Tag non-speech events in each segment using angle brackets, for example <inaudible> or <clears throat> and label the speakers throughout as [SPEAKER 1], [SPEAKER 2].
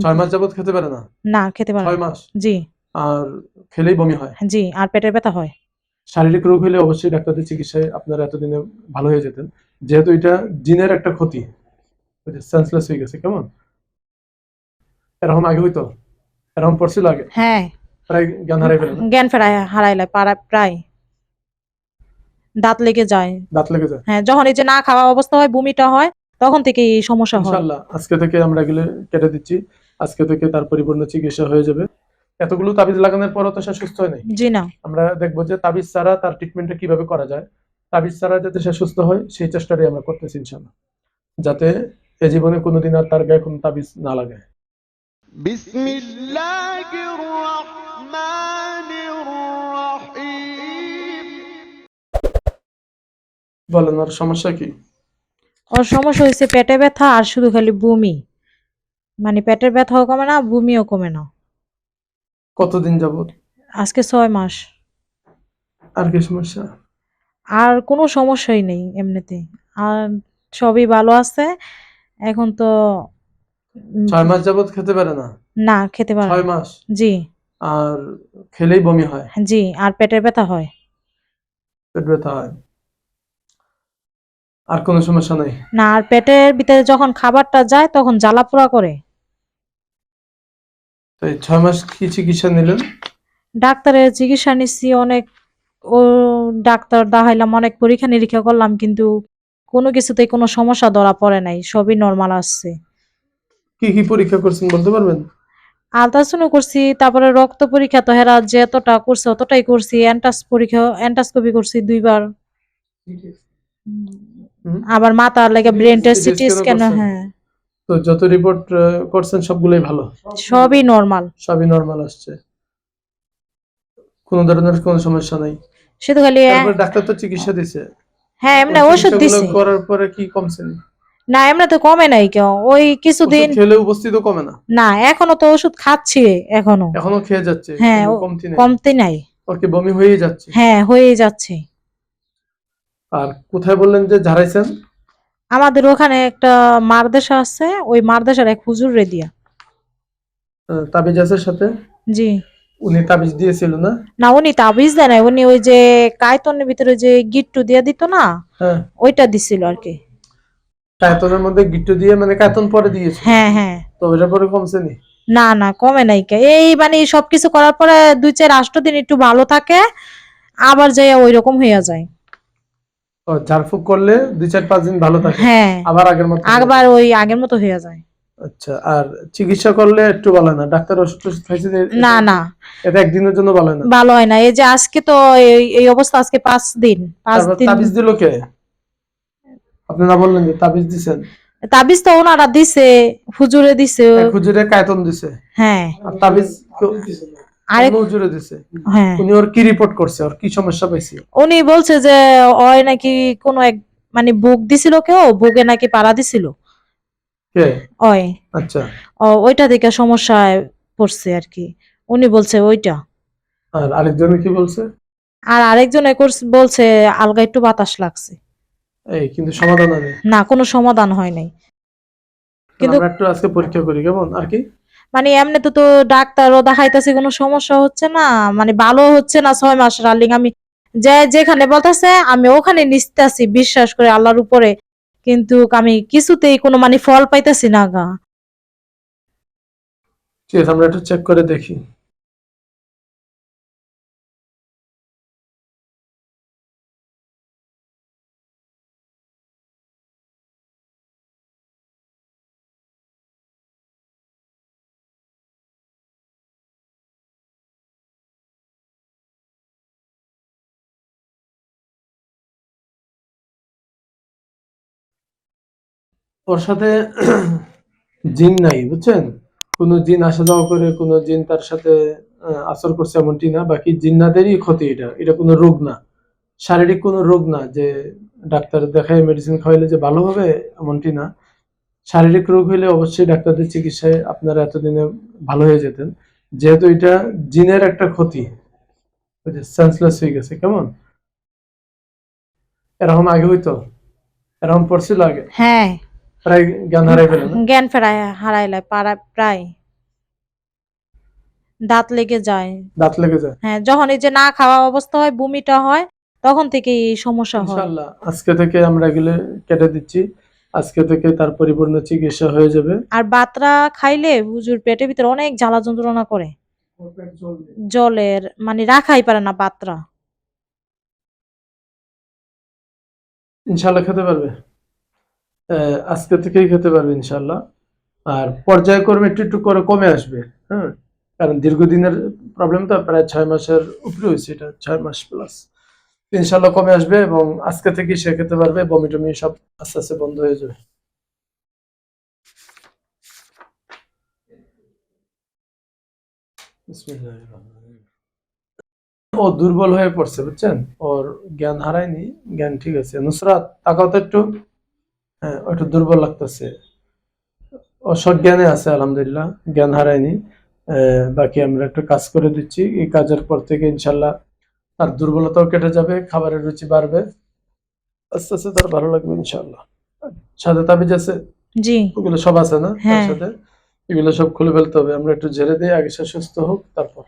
[SPEAKER 1] ছয় মাস যাবত খেতে পারে না?
[SPEAKER 2] না খেতে পারে
[SPEAKER 1] ছয় মাস?
[SPEAKER 2] জি।
[SPEAKER 1] আর খেলেই বমি হয়?
[SPEAKER 2] জি আর পেটের ব্যথা হয়।
[SPEAKER 1] শারীরিক রোগ হলে অবশ্যই ডাক্তারদের চিকিৎসায় আপনারা এতদিনে ভালো হয়ে যেতেন। যেহেতু এটা জিনের একটা ক্ষতি। সেন্সলেস হয়ে গেছে কেমন? এরকম আগে হইতো? এরকম পড়ছিল আগে?
[SPEAKER 2] হ্যাঁ।
[SPEAKER 1] প্রায় জ্ঞান হারাই ফেলে
[SPEAKER 2] জ্ঞান ফেরায় হারাইলে পারা প্রায়। দাঁত লেগে যায়।
[SPEAKER 1] দাঁত লেগে যায়?
[SPEAKER 2] হ্যাঁ যখন এই যে না খাওয়া অবস্থা হয় বমিটা হয় তখন থেকে এই সমস্যা হয়।
[SPEAKER 1] আজকে থেকে আমরা এগুলো কেটে দিচ্ছি। আজকে থেকে তার পরিপূর্ণ চিকিৎসা হয়ে যাবে। এতগুলো তাবিজ লাগানোর পরও তো সে সুস্থ হয় নাই
[SPEAKER 2] জি না।
[SPEAKER 1] আমরা দেখব যে তাবিজ ছাড়া তার ট্রিটমেন্টটা কীভাবে করা যায়। তাবিজ ছাড়া যাতে সে সুস্থ হয় সেই চেষ্টাটাই আমরা করতেছি ইনশাল্লাহ যাতে এ জীবনে কোনোদিন আর তার গায়ে কোনো তাবিজ না লাগে। বলেন আর সমস্যা কি?
[SPEAKER 2] ওর সমস্যা হয়েছে পেটে ব্যথা আর শুধু খালি বমি। মানে পেটের ব্যথাও কমে না বমিও কমে না।
[SPEAKER 1] কতদিন যাবত
[SPEAKER 2] আজকে ছয় মাস।
[SPEAKER 1] আর কি সমস্যা?
[SPEAKER 2] আর কোনো সমস্যাই নেই এমনিতে। আর সবই ভালো আছে এখন তো উম,
[SPEAKER 1] ছয় মাস যাবত খেতে পারে না?
[SPEAKER 2] না খেতে পারে
[SPEAKER 1] ছয়
[SPEAKER 2] না।
[SPEAKER 1] মাস?
[SPEAKER 2] জি।
[SPEAKER 1] আর খেলেই বমি হয়?
[SPEAKER 2] জি আর পেটের ব্যথা হয়।
[SPEAKER 1] পেট ব্যথা হয়। আর কোনো সমস্যা নাই?
[SPEAKER 2] না আর পেটের ভিতরে যখন খাবারটা যায় তখন জ্বালা পোড়া করে।
[SPEAKER 1] তো এই ছয় মাস কি চিকিৎসা নিলেন?
[SPEAKER 2] ডাক্তারের চিকিৎসা নিচ্ছি অনেক ও ডাক্তার দেখাইলাম অনেক পরীক্ষা নিরীক্ষা করলাম কিন্তু কোনো কিছুতেই কোনো সমস্যা ধরা পড়ে নাই সবই নর্মাল আসছে।
[SPEAKER 1] কি কি পরীক্ষা করছেন বলতে পারবেন?
[SPEAKER 2] আলট্রাসাউন্ড করছি তারপরে রক্ত পরীক্ষা তো হেরা যতটা করছে অতটাই করছি অ্যান্টাস পরীক্ষা অ্যান্টাস্কোপি করছি দুইবার। আবার মাথার লাগে ব্রেন টেস্ট সিটি স্ক্যান হ্যাঁ।
[SPEAKER 1] তো যত রিপোর্ট করছেন সবগুলোই ভালো?
[SPEAKER 2] সবই নর্মাল
[SPEAKER 1] সবই নর্মাল আসছে। কোনো ধরনের কোনো সমস্যা নাই।
[SPEAKER 2] শুধু খালি
[SPEAKER 1] ডাক্তার তো চিকিৎসা দিছে।
[SPEAKER 2] হ্যাঁ এমনি ওষুধ দিছি।
[SPEAKER 1] করার পরে কি কমছেন
[SPEAKER 2] না এমনি তো কমে নাই কেউ। ওই কিছুদিন
[SPEAKER 1] খেলে উপস্থিত কমে না?
[SPEAKER 2] না এখনও তো ওষুধ খাচ্ছি এখনও।
[SPEAKER 1] এখনও খেয়ে যাচ্ছে
[SPEAKER 2] হ্যাঁ,
[SPEAKER 1] কোনো
[SPEAKER 2] ও-
[SPEAKER 1] কমতি
[SPEAKER 2] কমতে নাই।
[SPEAKER 1] ওর কি বমি হয়েই যাচ্ছে?
[SPEAKER 2] হ্যাঁ হয়ে যাচ্ছে।
[SPEAKER 1] আর কোথায় বললেন যে ঝাড়াইছেন?
[SPEAKER 2] আমাদের ওখানে একটা মারদেশা আছে ওই মারদেশার এক হুজুর রে দিয়া।
[SPEAKER 1] তাবিজাসের সাথে?
[SPEAKER 2] জি।
[SPEAKER 1] উনি তাবিজ দিয়েছিল না?
[SPEAKER 2] না উনি তাবিজ দেয় না উনি ওই যে কায়তনের ভিতরে যে গিট্টু দিয়ে দিত না
[SPEAKER 1] হ্যাঁ।
[SPEAKER 2] ওইটা দিছিল আর কি।
[SPEAKER 1] কায়তনের মধ্যে গিট্টু দিয়ে মানে কায়তন পরে দিয়েছে?
[SPEAKER 2] হ্যাঁ হ্যাঁ।
[SPEAKER 1] তো ওটা পরে কমছে নি?
[SPEAKER 2] না না কমে নাই কে। এই মানে সবকিছু করার পরে দুই চার আষ্ট দিন একটু ভালো থাকে আবার যাই ওই রকম হয়ে যায়।
[SPEAKER 1] ঝাড়ফুঁক করলে দুই চার পাঁচ দিন ভালো থাকে।
[SPEAKER 2] হ্যাঁ।
[SPEAKER 1] আবার আগের মতো
[SPEAKER 2] আবার ওই আগের মতো হয়ে যায়।
[SPEAKER 1] আচ্ছা আর চিকিৎসা করলে একটু ভালো না? ডাক্তার ওষুধ টষুধ খাইছে
[SPEAKER 2] না না।
[SPEAKER 1] এটা একদিনের জন্য ভালো না?
[SPEAKER 2] ভালো হয় না। এই যে আজকে তো এই অবস্থা আজকে পাঁচ দিন। পাঁচ দিন
[SPEAKER 1] তাবিজ দিল কে? আপনি না বললেন যে তাবিজ দিছেন।
[SPEAKER 2] তাবিজ তো ওনারা দিছে হুজুরে দিছে।
[SPEAKER 1] হুজুরে কায়তন দিছে।
[SPEAKER 2] হ্যাঁ।
[SPEAKER 1] আর তাবিজ
[SPEAKER 2] আরেক
[SPEAKER 1] অন্য দিছে।
[SPEAKER 2] হ্যাঁ।
[SPEAKER 1] উনি ওর কি রিপোর্ট করছে? ওর কি সমস্যা পাইছে?
[SPEAKER 2] উনি বলছে যে নাকি কোন এক মানে বুক দিছিল কেউ? বুকে নাকি পাড়া দিছিল?
[SPEAKER 1] কে?
[SPEAKER 2] ওই
[SPEAKER 1] আচ্ছা।
[SPEAKER 2] ও ওইটা থেকে সমস্যায় পড়ছে আর কি। উনি বলছে ওইটা।
[SPEAKER 1] আর আরেকজনে কি বলছে?
[SPEAKER 2] আর আরেকজনে করছে- বলছে আলগা একটু বাতাস লাগছে।
[SPEAKER 1] এই কিন্তু সমাধান হবে
[SPEAKER 2] না কোনো সমাধান হয় নাই। কিন্তু-
[SPEAKER 1] আমরা একটু আজকে পরীক্ষা করি কেমন? আর কি?
[SPEAKER 2] মানে এমনি তো তো ডাক্তারও দেখাইতেছে, কোনো সমস্যা হচ্ছে না মানে ভালো হচ্ছে না ছয় মাস রালিং আমি যে যেখানে বলতেছে, আমি ওখানে নিস্তাছি, বিশ্বাস করে আল্লাহর উপরে। কিন্তু আমি কিছুতেই কোনো মানে ফল পাইতেছি না গা।
[SPEAKER 1] আমরা একটু চেক করে দেখি। ওর সাথে জিন নাই, বুঝছেন? কোনো জিন আসা যাওয়া করে, কোনো জিন তার সাথে আসর করছে এমনটি না। বাকি জিন্নাদেরই ক্ষতি এটা। এটা কোনো রোগ না। শারীরিক কোনো রোগ না যে ডাক্তার দেখায় মেডিসিন খাওয়াইলে যে ভালো হবে এমনটি না। শারীরিক রোগ হলে অবশ্যই ডাক্তারদের চিকিৎসায় আপনারা এতদিনে ভালো হয়ে যেতেন। যেহেতু এটা জিনের একটা ক্ষতি। সেন্সলেস হয়ে গেছে, কেমন? এরকম আগে হইতো? এরকম পড়ছিল আগে?
[SPEAKER 2] হ্যাঁ।
[SPEAKER 1] প্রায় জ্ঞান হারাই ফেলে
[SPEAKER 2] জ্ঞান ফেরায় হারাইলে পারা প্রায়। দাঁত লেগে যায়।
[SPEAKER 1] দাঁত লেগে যায়?
[SPEAKER 2] হ্যাঁ যখন এই যে না খাওয়া অবস্থা হয় বমিটা হয় তখন থেকে এই সমস্যা হয়।
[SPEAKER 1] ইনশাআল্লাহ আজকে থেকে আমরা এগুলো কেটে দিচ্ছি। আজকে থেকে তার পরিপূর্ণ চিকিৎসা হয়ে যাবে।
[SPEAKER 2] আর বাতরা খাইলে হুজুর পেটের ভিতরে অনেক জ্বালা যন্ত্রণা করে। জলের মানে রাখাই পারে না বাতরা।
[SPEAKER 1] ইনশাআল্লাহ খেতে পারবে। আজকে থেকেই খেতে পারবে ইনশাল্লাহ আর পর্যায়ক্রমে একটু একটু করে কমে আসবে হ্যাঁ? কারণ দীর্ঘদিনের প্রবলেম তো, প্রায় ছয় মাসের উপরে হয়েছে এটা, ছয় মাস প্লাস ইনশাল্লাহ কমে আসবে এবং আজকে থেকেই সে খেতে পারবে, বমি টমি সব আস্তে আস্তে বন্ধ হয়ে যাবে। ও দুর্বল হয়ে পড়ছে, বুঝছেন? ওর জ্ঞান হারায়নি, জ্ঞান ঠিক আছে। নুসরাত, তাকাও তো একটু। হ্যাঁ ও একটু দুর্বল লাগতেছে। ও সজ্ঞানে আছে আলহামদুলিল্লাহ জ্ঞান হারায়নি। বাকি আমরা একটু কাজ করে দিচ্ছি। এই কাজের পর থেকে ইনশাল্লাহ তার দুর্বলতাও কেটে যাবে খাবারের রুচি বাড়বে। আস্তে আস্তে তার ভালো লাগবে ইনশাল্লাহ সাথে তাবিজ আছে?
[SPEAKER 2] জি।
[SPEAKER 1] ওগুলো সব আছে না? তার
[SPEAKER 2] হ্যাঁ।
[SPEAKER 1] সাথে এগুলো সব খুলে ফেলতে হবে। আমরা একটু ঝেড়ে দিই আগে সে সুস্থ হোক তারপর।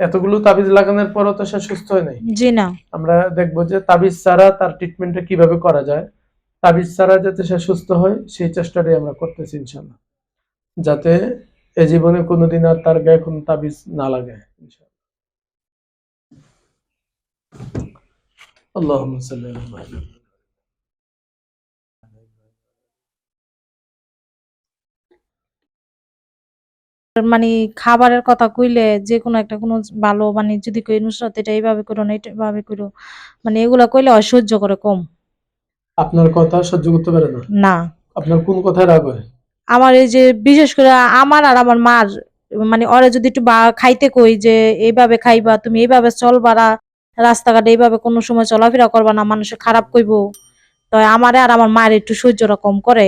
[SPEAKER 1] এতগুলো তাবিজ লাগানোর পরও তো সে সুস্থ হয় নাই
[SPEAKER 2] জি না
[SPEAKER 1] আমরা দেখবো যে তাবিজ ছাড়া তার ট্রিটমেন্টটা কিভাবে করা যায় তাবিজ ছাড়া যাতে সে সুস্থ হয় সেই চেষ্টাটাই আমরা করতেছি ইনশাল্লাহ যাতে এ জীবনে কোনোদিন আর তার গায়ে কোনো তাবিজ না লাগে ইনশাল্লাহ اللهم صل على محمد
[SPEAKER 2] মানে খাবারের কথা কইলে যে কোনো একটা কোনো ভালো মানে যদি কই নুসরাত এটা এইভাবে করো না এটা এইভাবে করো মানে এগুলা কইলে অসহ্য করে কম।
[SPEAKER 1] আপনার কথা সহ্য করতে পারে না?
[SPEAKER 2] না।
[SPEAKER 1] আপনার কোন কথায় রাগ হয়?
[SPEAKER 2] আমার এই যে বিশেষ করে আমার আর আমার মার মানে ওরা যদি একটু বা- খাইতে কই যে এইভাবে খাইবা তুমি এইভাবে চলবা রাস্তাঘাটে এইভাবে কোনো সময় চলাফেরা করবা না মানুষে খারাপ কইব তো আমারে আর আমার মায়ের একটু সহ্যটা কম করে।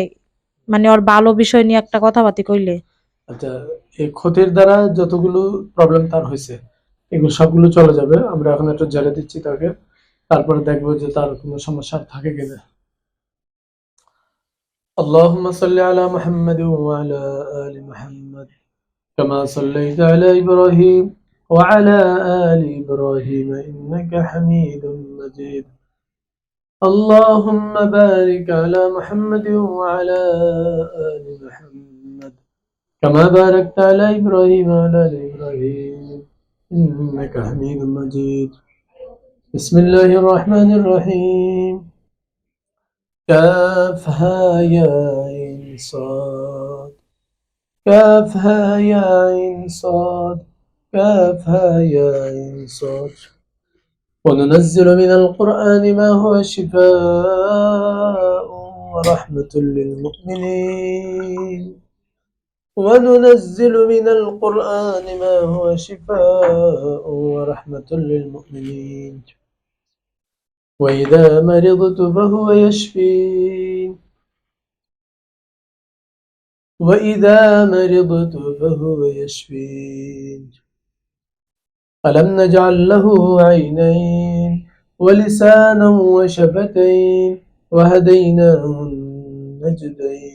[SPEAKER 2] মানে ওর ভালো বিষয় নিয়ে একটা কথা কথাবার্তা কইলে।
[SPEAKER 1] আচ্ছা এই ক্ষতির দ্বারা যতগুলো প্রবলেম তার হয়েছে এগুলো সবগুলো চলে যাবে আমরা এখন একটু জেলে দিচ্ছি তাকে তারপরে দেখবো যে তার কোনো সমস্যা আর থাকে কিনা اللهم صل على محمد وعلى آل محمد كما صليت على إبراهيم وعلى آل إبراهيم إنك حميد مجيد اللهم بارك على محمد وعلى آل محمد كما باركت على إبراهيم وعلى آل إبراهيم إنك حميد مجيد. بسم الله الرحمن الرحيم. كافها يا عين صاد. كافها يا عين صاد. كافها يا عين صاد. وننزل من القرآن ما هو شفاء ورحمة للمؤمنين. وننزل من القرآن ما هو شفاء ورحمة للمؤمنين. وإذا مرضت فهو يشفين وإذا مرضت فهو يشفين ألم نجعل له عينين ولسانا وشفتين وهديناه النجدين.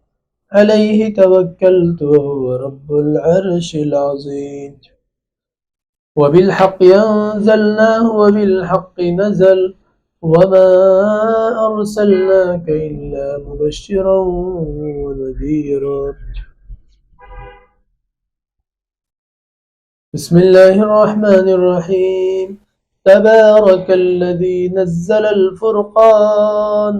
[SPEAKER 1] عليه توكلت وهو رب العرش العظيم. وبالحق أنزلناه وبالحق نزل وما أرسلناك إلا مبشرا ونذيرا. بسم الله الرحمن الرحيم. تبارك الذي نزل الفرقان.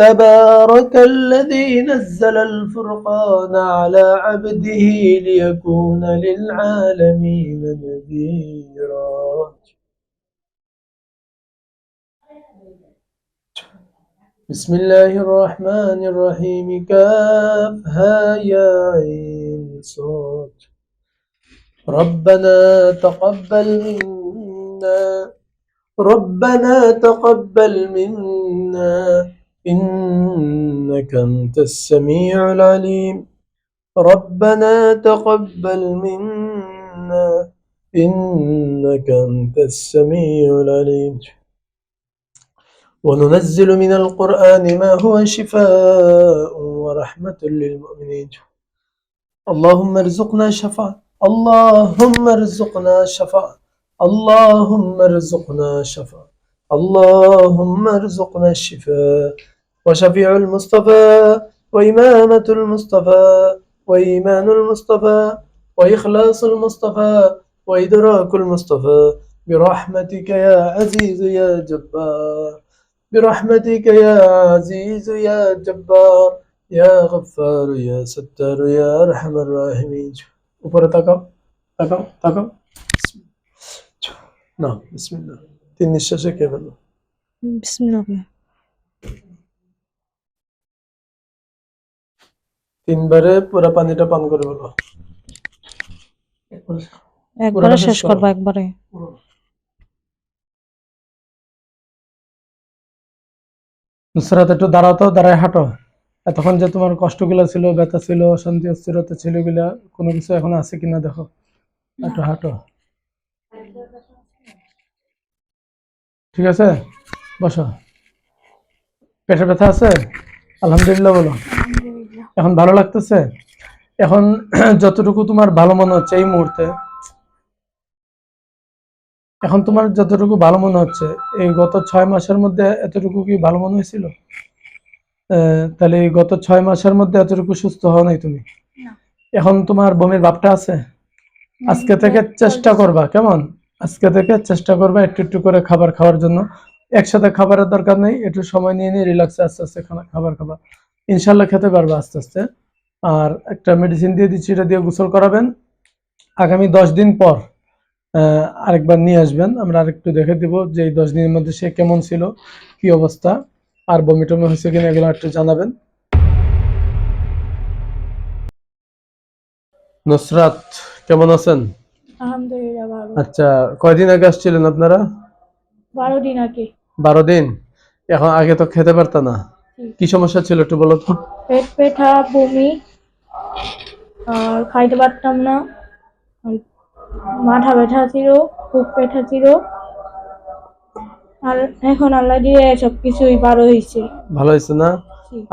[SPEAKER 1] تبارك الذي نزل الفرقان على عبده ليكون للعالمين نذيرا. بسم الله الرحمن الرحيم. كافها يا عين صاد. ربنا تقبل منا. ربنا تقبل منا. إنك أنت السميع العليم. ربنا تقبل منا إنك أنت السميع العليم. وننزل من القرآن ما هو شفاء ورحمة للمؤمنين. اللهم ارزقنا شفاء اللهم ارزقنا شفاء اللهم ارزقنا شفاء اللهم ارزقنا الشفاء. وشفيع المصطفى وإمامة المصطفى وإيمان المصطفى وإخلاص المصطفى وإدراك المصطفى برحمتك يا عزيز يا جبار برحمتك يا عزيز يا جبار يا غفار يا ستار يا أرحم الراحمين উপরে তাকাও তাকাও তাকাও না বিসমিল্লাহ তিন নিঃশ্বাসে কে ফেলো
[SPEAKER 2] বিসমিল্লাহ
[SPEAKER 1] তিনবারে পুরো পানিটা পান করে বলো
[SPEAKER 2] একবারে
[SPEAKER 1] শেষ
[SPEAKER 2] শেষ করব একবারে।
[SPEAKER 1] নুসরাত একটু দাঁড়াও তো দাঁড়ায় হাঁটো। এতক্ষণ যে তোমার কষ্টগুলো ছিল ব্যথা ছিল শান্তি অস্থিরতা ছিল এগুলা কোনো কিছু এখন আছে কিনা দেখো। একটু হাঁটো। ঠিক আছে? বসো। পেটে ব্যথা আছে? আলহামদুলিল্লাহ বলো। এখন ভালো লাগতেছে? এখন <clears throat> যতটুকু তোমার ভালো মনে হচ্ছে এই মুহূর্তে এখন তোমার যতটুকু ভালো মনে হচ্ছে এই গত ছয় মাসের মধ্যে এতটুকু কি ভালো মনে হয়েছিল? তাহলে এই গত ছয় মাসের মধ্যে এতটুকু সুস্থ হও নাই তুমি? এখন তোমার বমির ভাবটা আছে? আজকে থেকে চেষ্টা করবা কেমন? আজকে থেকে চেষ্টা করবা একটু একটু করে খাবার খাওয়ার জন্য। একসাথে খাবারের দরকার নেই একটু সময় নিয়ে নিয়ে রিল্যাক্সে আস্তে আস্তে খাবার খাবা। ইনশাল্লাহ খেতে পারবে আস্তে আস্তে। আর একটা মেডিসিন দিয়ে দিচ্ছি এটা দিয়ে গোসল করাবেন। আগামী দশ দিন পর আরেকবার নিয়ে আসবেন। আমরা আরেকটু দেখে দিব যে এই দশ দিনের মধ্যে সে কেমন ছিল কি অবস্থা আর বমি টমি হয়েছে কিনা এগুলো একটু জানাবেন। নুসরাত কেমন আছেন? আচ্ছা কয়দিন আগে আসছিলেন আপনারা?
[SPEAKER 3] বারো দিন আগে।
[SPEAKER 1] বারো দিন? এখন আগে তো খেতে পারত না। কি সমস্যা ছিল একটু বলো তো?
[SPEAKER 3] পেট ব্যথা বমি আর খাইতে পারতাম না মাথা ব্যথা ছিল বুক ব্যথা ছিল। আর এখন আল্লাহ দিয়ে সব কিছুই বারো হয়েছে।
[SPEAKER 1] ভালো হয়েছে না?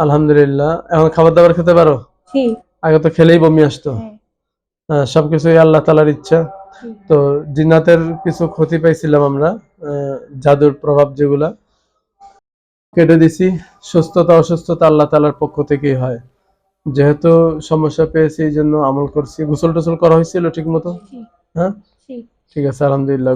[SPEAKER 1] আলহামদুলিল্লাহ। এখন খাবার দাবার খেতে পারো? আগে তো খেলেই বমি আসতো।
[SPEAKER 3] হ্যাঁ,
[SPEAKER 1] সবকিছুই আল্লাহ তালার ইচ্ছা। তো জিন্নাতের কিছু ক্ষতি পাইছিলাম আমরা জাদুর প্রভাব যেগুলা। কেটে দিছি। সুস্থতা অসুস্থতা আল্লাহ তালার পক্ষ থেকেই হয়। যেহেতু সমস্যা পেয়েছি এই জন্য আমল করছি। গোসল টোসল করা হয়েছিল ঠিক মতো হ্যাঁ? ঠিক আছে আলহামদুলিল্লাহ।